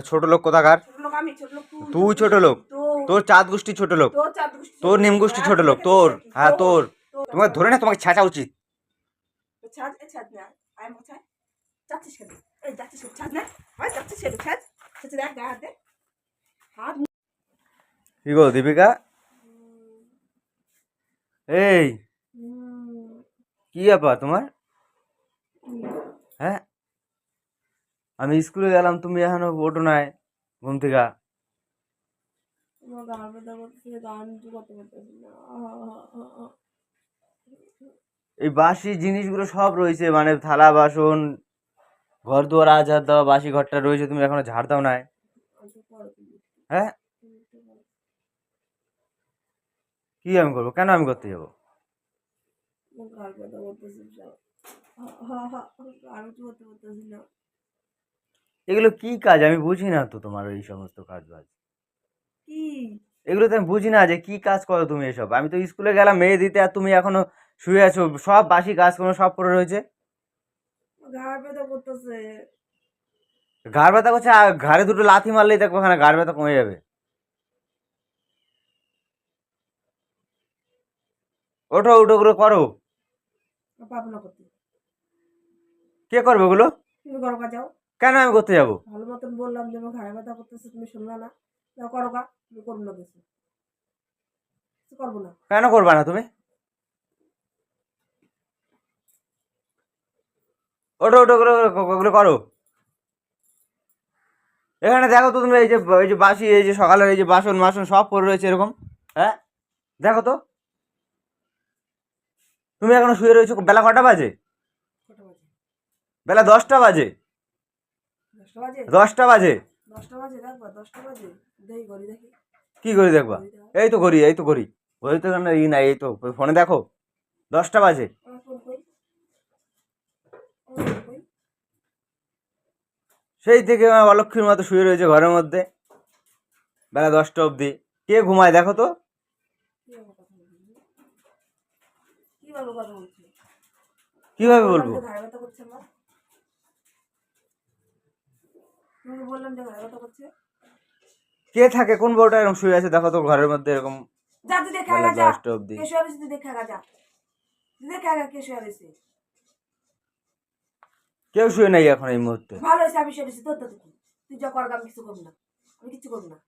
ছোট লোক কোথাকার? তুই ছোট লোক। তোর। চাঁদ গোষ্ঠী ছোট লোক। তোর গোষ্ঠী নিম গোষ্ঠী আর ছোট লোক। তোর হ্যাঁ তোর। তোমার ধরে না তোমাকে ছাঁচা উচিত। হয় কি গো দীপিকা? এই কি ব্যাপার তোমার? হ্যাঁ? আমি স্কুলে গেলাম তুমি এখনও ওঠো নাই ঘুম থেকে। এই বাসি জিনিসগুলো সব রয়েছে মানে থালা বাসন ঘর দুয়ার আজ হাত দেওয়া বাসি ঘরটা রয়েছে তুমি এখনও ঝাড় দাও নাই। হ্যাঁ? কি আমি করব? কেন আমি করতে যাব? হ্যাঁ গান করতে পারতেছি না। এগুলো কি কাজ? আমি বুঝি না তো তোমার এই সমস্ত কাজ বাজ কি? এগুলো তো আমি বুঝি না যে কি কাজ করো তুমি এসব? আমি তো স্কুলে গেলাম মেয়ে দিতে আর তুমি এখনও শুয়ে আছো সব বাসি কাজ কোনো সব পড়ে রয়েছে। গান ব্যথা করতেছে। ঘাড় ব্যথা করছে আর ঘাড়ে দুটো লাথি মারলেই দেখব ওখানে ঘাড় ব্যথা কমে যাবে। ওঠো উঠো ওগুলো করো। করতে। কে করবে ওগুলো? তুমি করো গা যাও কেন আমি করতে যাব? ভালো মতন বললাম যে আমার ঘাড়ে ব্যথা করতেছে তুমি শুনলা না। যাও করো গা তুমি করব না কিছু। কিছু করব না। কেন করবা না তুমি? ওঠো ওঠো ওগুলো ওগুলো করো। এখানে দেখো তো তুমি এই যে এই যে বাসি এই যে সকালের এই যে বাসন মাসন সব পড়ে রয়েছে এরকম হ্যাঁ? দেখো তো। তুমি এখনও শুয়ে রয়েছো বেলা কটা বাজে? বেলা দশটা বাজে। দশটা বাজে? ঘড়ি কি করি দেখবা? এই তো করি এই তো করি ঘড়ি তো ই নাই এই তো ফোনে দেখো। দশটা বাজে। সেই থেকে অলক্ষীর মতো শুয়ে রয়েছে ঘরের মধ্যে। বেলা দশটা অবধি। কে ঘুমায় দেখো তো। কীভাবে বলব যে ঘাড়ে ব্যথা করছে আমার তোমাকে বললাম যে করছে কে থাকে? কোন বউটা এরকম শুয়ে আছে? দেখো তো ঘরের মধ্যে এরকম যা তুই দেখে যা। দশটা কে শুয়ে তুই দেখে যা। তুই দেখে কে শুয়ে রয়েছে কেউ শুয়ে নাই এখন এই মুহূর্তে। ভালো হয়েছে আমি শুয়ে রয়েছি তোর তো তুই তুই যা কর আমি কিছু করব না। আমি কিছু করব না।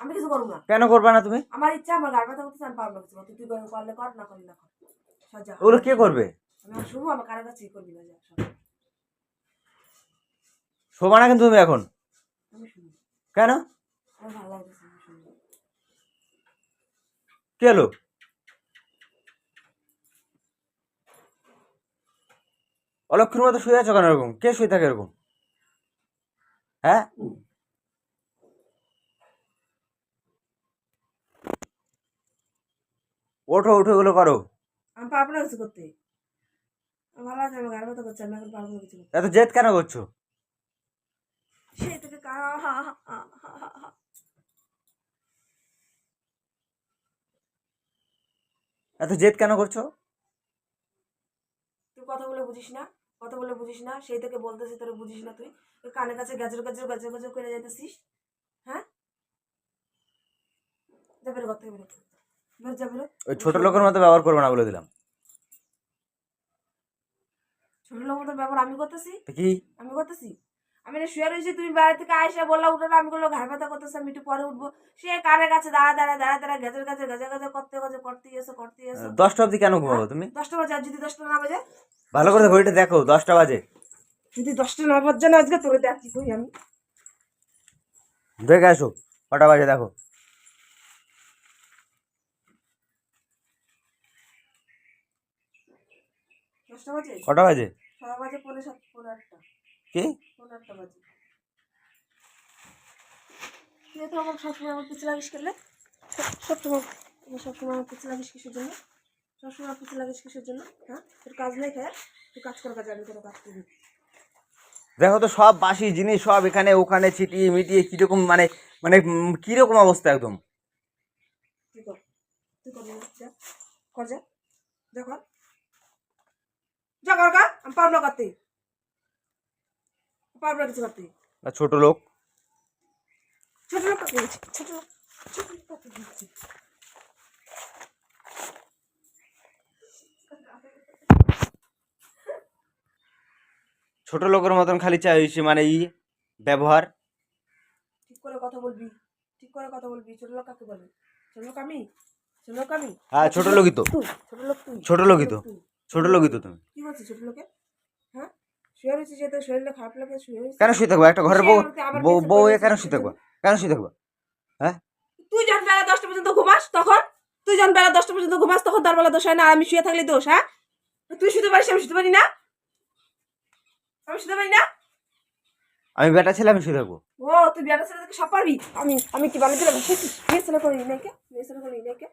আমি কিছু করব না। কেন করবা না তুমি? আমার ইচ্ছা আমার গাড় ব্যথা করতেছে আমি পারব না কিছু তুই করে করলে কর না করলে না কর। ওগুলো কে করবে? আমি শুনব আমার কারও কাছে করবি না যা। শোবা না কিন্তু তুমি এখন? কেন? কে এলো অলক্ষীর মতো শুয়ে আছো কেন এরকম? কে শুয়ে থাকে এরকম? হ্যাঁ? ওঠো উঠো এগুলো করো। আমি পারব না কিছু করতে। ভালো আছে আমার গাড়ি ব্যথা করছে আমি এখন পারব না কিছু এত জেদ কেন করছ? সেই থেকে। এত জেদ কেন করছ? তুই কথা বলে বুঝিস না কথা বলে বুঝিস না সেই থেকে বলতেছি তোরে বুঝিস না তুই। কানের কাছে গাজর গাজর গাজর গাজর করে যাইতেছিস হ্যাঁ? যা বেরো ঘর থেকে বেরো ওই ছোট লোকের মতো ব্যবহার করব না বলে দিলাম। ছোট লোকের মতো ব্যবহার আমি করতেছি? কি? আমি করতেছি? আমি না শুয়ে রয়েছি তুমি বাইরে থেকে আয়সা বললা উঠো না আমি বলল ঘাড় ব্যথা করতেছে আমি একটু পরে উঠবো। সে কানের কাছে দাঁড়া দাঁড়া দাঁড়া দাঁড়া গেজের কাছে গেজে গেজে করতে গেছে করতে এসো করতে এসো। দশটা অবধি কেন ঘুমাবো তুমি? দশটা বাজে আর যদি দশটা না বাজে? ভালো করে ঘড়িটা দেখো দশটা বাজে। যদি দশটা না বাজে না আজকে তোরে দেখছি কই আমি। দেখে আসো কটা বাজে দেখো। দশটা বাজে? কটা বাজে? ছটা বাজে পনেরো সাত পনেরো আটটা। কি? তো আমার সবসময় আমার পিছু লাগিস করলে সবসময় আমার সবসময় আমার পিছু লাগিস কিসের জন্য? সবসময় আমার পিছু লাগিস কিসের জন্য? হ্যাঁ? তোর কাজ নেই খায় তুই কাজ করার কাজ আমি কোনো কাজ করি দেখো তো সব বাসি জিনিস সব এখানে ওখানে ছিটিয়ে মিটিয়ে কীরকম মানে মানে কীরকম অবস্থা একদম? কর যা। আমি করতে। পারব কিছু করতে না ছোট লোক। ছোট লোক ছোট লোক ছোট লোক ছোট লোকের মতন খালি চাই হয়েছে মানে ই ব্যবহার। ঠিক করে কথা বলবি ঠিক করে কথা বলবি ছোট লোক কাকে বলবি ছোট লোক আমি? ছোট লোক আমি? হ্যাঁ ছোট লোকই তো। ছোট লোক তুই ছোট লোকই তো। ছোট লোকই তো তুমি। কি বলছিস ছোট লোকে? শুয়ে রয়েছিস যেতে শরীরটা খারাপ লাগে শুয়ে কেন শুয়ে থাকব? একটা ঘরের বউ বউ বউ কেন শুয়ে থাকব? কেন শুয়ে থাকব? হ্যাঁ? তুই যখন বেলা দশটা পর্যন্ত ঘুমাস তখন তুই যখন বেলা দশটা পর্যন্ত ঘুমাস তখন তার বেলা দোষ হয় না আর আমি শুয়ে থাকলে দোষ হ্যাঁ? তুই শুতে পারিস আমি শুতে পারি না। আমি শুতে পারি না। আমি বেটা ছেলে আমি শুয়ে থাকব। ও তুই বেটা ছেলে সব পারবি? আমি আমি কি বানিয়ে দিলাম বিয়ে ছেলে করি নাকি ছেলে করি নাকি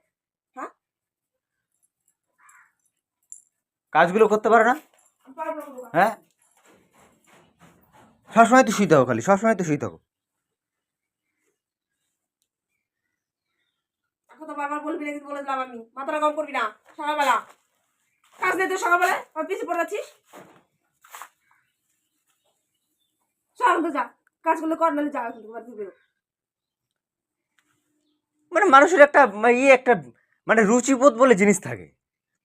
হ্যাঁ? কাজগুলো করতে পারো না। হ্যাঁ? সবসময় তো শুয়ে থাকো খালি সবসময় তো শুয়ে থাকো। বারবার বলবি না কিন্তু বলে দিলাম আমি। মাথাটা কম করবি না সকালবেলা। কাজ নেই তো সকালবেলা আমার পিছিয়ে পড়ে যাচ্ছিস? চল যা কাজগুলো কর নাহলে যা এখন তোমার মানে মানুষের একটা ইয়ে একটা মানে রুচিবোধ বলে জিনিস থাকে।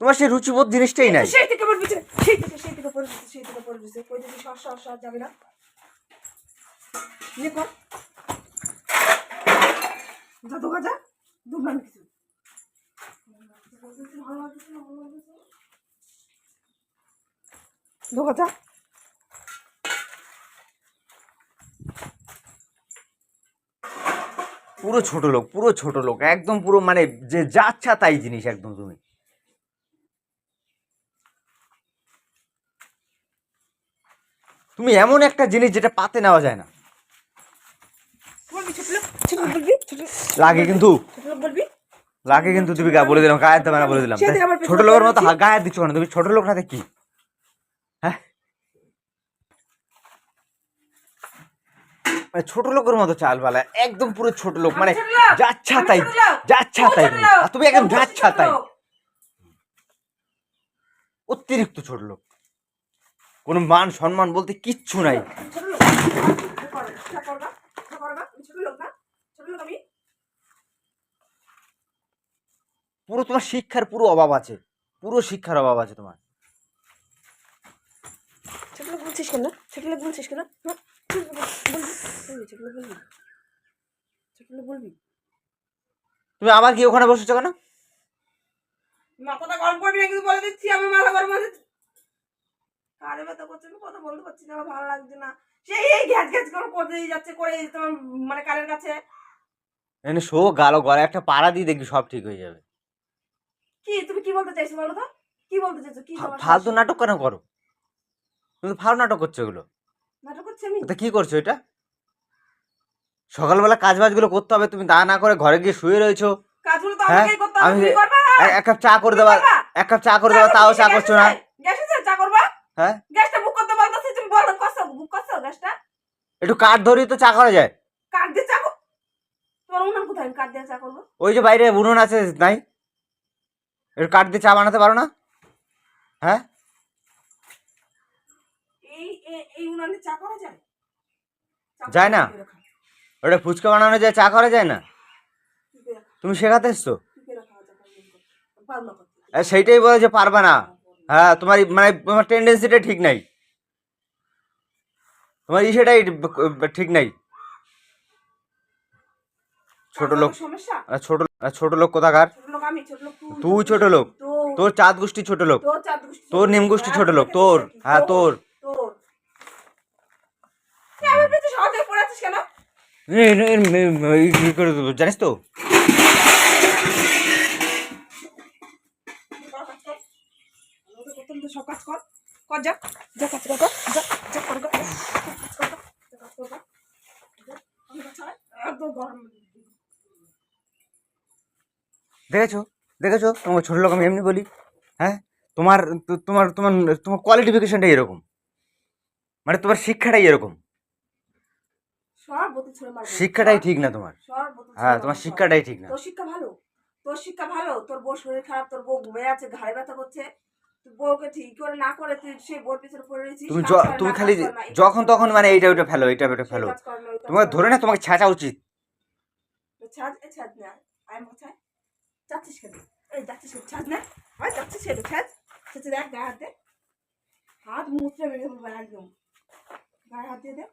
তোমার সেই রুচিবোধ জিনিসটাই নাই। সেই থেকে পড়বি সেই থেকে সেই থেকে পড়বি সেই থেকে পড়বি কই দিবি সর সর সর যাবে না? নিয়ে কর। যা তো দুবলাম কিছু ভালো লাগছে না, ভালো লাগছে না। ধোকা যা। পুরো ছোট লোক পুরো ছোট লোক একদম পুরো মানে যে যাচ্ছা তাই জিনিস একদম তুমি। তুমি এমন একটা জিনিস যেটা পাতে নেওয়া যায় না বলবি ছোট লোক ছোট লোক বলবি ছোট লোক লাগে কিন্তু বলবি? লাগে কিন্তু তুমি গা বলে দিলাম গায়ের দেবে না বলে দিলাম। আবার ছোট লোকের মতো গায়ে দিচ্ছ না তুমি ছোট লোক না কি? হ্যাঁ? মানে ছোট লোকের মতো চাল বালা একদম পুরো ছোট লোক মানে যাচ্ছা তাই যাচ্ছা তাই তুমি। আর তুমি একদম যাচ্ছা তাই। অতিরিক্ত ছোট লোক। কোনো মান সম্মান বলতে কিচ্ছু নাই ছোট লোক কর, যা করবা, যা করবা, আমি ছোট লোক না ছোট লোক আমি পুরো তোমার শিক্ষার পুরো অভাব আছে। পুরো শিক্ষার অভাব আছে তোমার। বলছিস কেন? বলছিস কেন? হ্যাঁ? বলবি। তুমি আবার কি ওখানে বসেছো কেন? মাথাটা গরম করবি না কিন্তু বলে দিচ্ছি আমি মাথা গরম আছে ব্যথা করছে আমি কথা বলতে পারছি না আমার ভালো লাগছে না। সেই এই গ্যাস গ্যাস করে করতেই যাচ্ছে করে তোমার মানে কানের কাছে। এনে শো গালো গলা একটা পাড়া দিয়ে দেখবি সব ঠিক হয়ে যাবে। কি তুমি কি বলতে চাইছো বলো তো? কি বলতে চাইছো? কি ফালতু নাটক কেন করো? তুমি ফালতু নাটক করছ এগুলো। নাটক করছি আমি? তা কি করছ এটা? সকালবেলা কাজ বাজগুলো করতে হবে তুমি তা না করে ঘরে গিয়ে শুয়ে রয়েছো। কাজগুলো তো হ্যাঁ, আমাকেই করতে হবে তুমি করবা? এক- কাপ চা করে দেওয়া এক কাপ চা করে দেওয়া তাও চা করছ না? গ্যাস চা করবা? হ্যাঁ? গ্যাসটা বুক করতে বলতেছি তুমি বলো করছ বুক করছ গ্যাসটা? একটু কাঠ ধরি তো চা করা যায়। কাঠ দিয়ে চা কর তোমার উনান কোথায়? কাঠ দিয়ে চা করব। ওই যে বাইরে উনুন আছে নাই? একটু কাঠ দিয়ে চা বানাতে পারো না? হ্যাঁ? এই এই উনানে চা করা যায়? যায় না? ওটা ফুচকা বানানো যায় চা করা যায় না? তুমি শেখাতে এসছো? সেইটাই বলে যে পারবে না। হ্যাঁ তোমার মানে তোমার টেন্ডেন্সিটা ঠিক নাই। তোমার ইসেটাই ঠিক নাই। ছোট লোক সমস্যা ছোট ছোট লোক কোথাকার তুই ছোট লোক তোর চাঁদ গোষ্ঠী ছোট লোক তোর নিম গোষ্ঠী ছোট লোক তোর হ্যাঁ তোর জানিস তো কর, কাজ কর। আমাকে প্রথম তো সব কাজ কর কর যা যা কাজ কর কর। যা যা কর কর। যা, কাজ কর কর। যা, কাজ কর কর। যা, আমি কাজ চালাই। একদম গরম দেখেছ? দেখেছ? তোমার ছোট লোক আমি এমনি বলি হ্যাঁ? তোমার তোমার তোমার তোমার কোয়ালিফিকেশনটাই এরকম। মানে তোমার শিক্ষাটাই এরকম। শিক্ষাটাই ঠিক না তোমার। সব হ্যাঁ তোমার শিক্ষাটাই ঠিক না। তোর শিক্ষা ভালো? তোর শিক্ষা ভালো? তোর বউ শরীর খারাপ তোর বউ ঘুমিয়ে আছে ঘাড়ে ব্যথা করছে। বউকে ঠিক করে না করে তুই সেই বোর পিছনে পড়ে রয়েছিস তুমি খালি যখন তখন মানে এইটা ওইটা ফেলো এইটা ওইটা ফেলো। তোমাকে ধরে না। তোমাকে ছাঁচা উচিত। না। আমি যাচ্ছিস এই যাচ্ছিস না হয় ছাদ ছাদ দেখ গায়ে হাত দে হাত মুচড়ে মেরে ফেলব একদম গায়ে হাত দিয়ে দেখ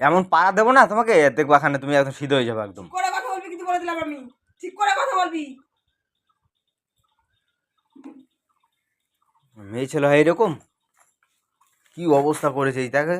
এমন পাড়া দেবো না তোমাকে? দেখব এখানে তুমি একদম সিদ্ধ হয়ে যাবে একদম। করে কথা বলবি কিন্তু বলে দিলাম আমি। ঠিক করে কথা বলবি। মেয়ে ছেলে হয় এরকম? কি অবস্থা করেছে এই দেখে?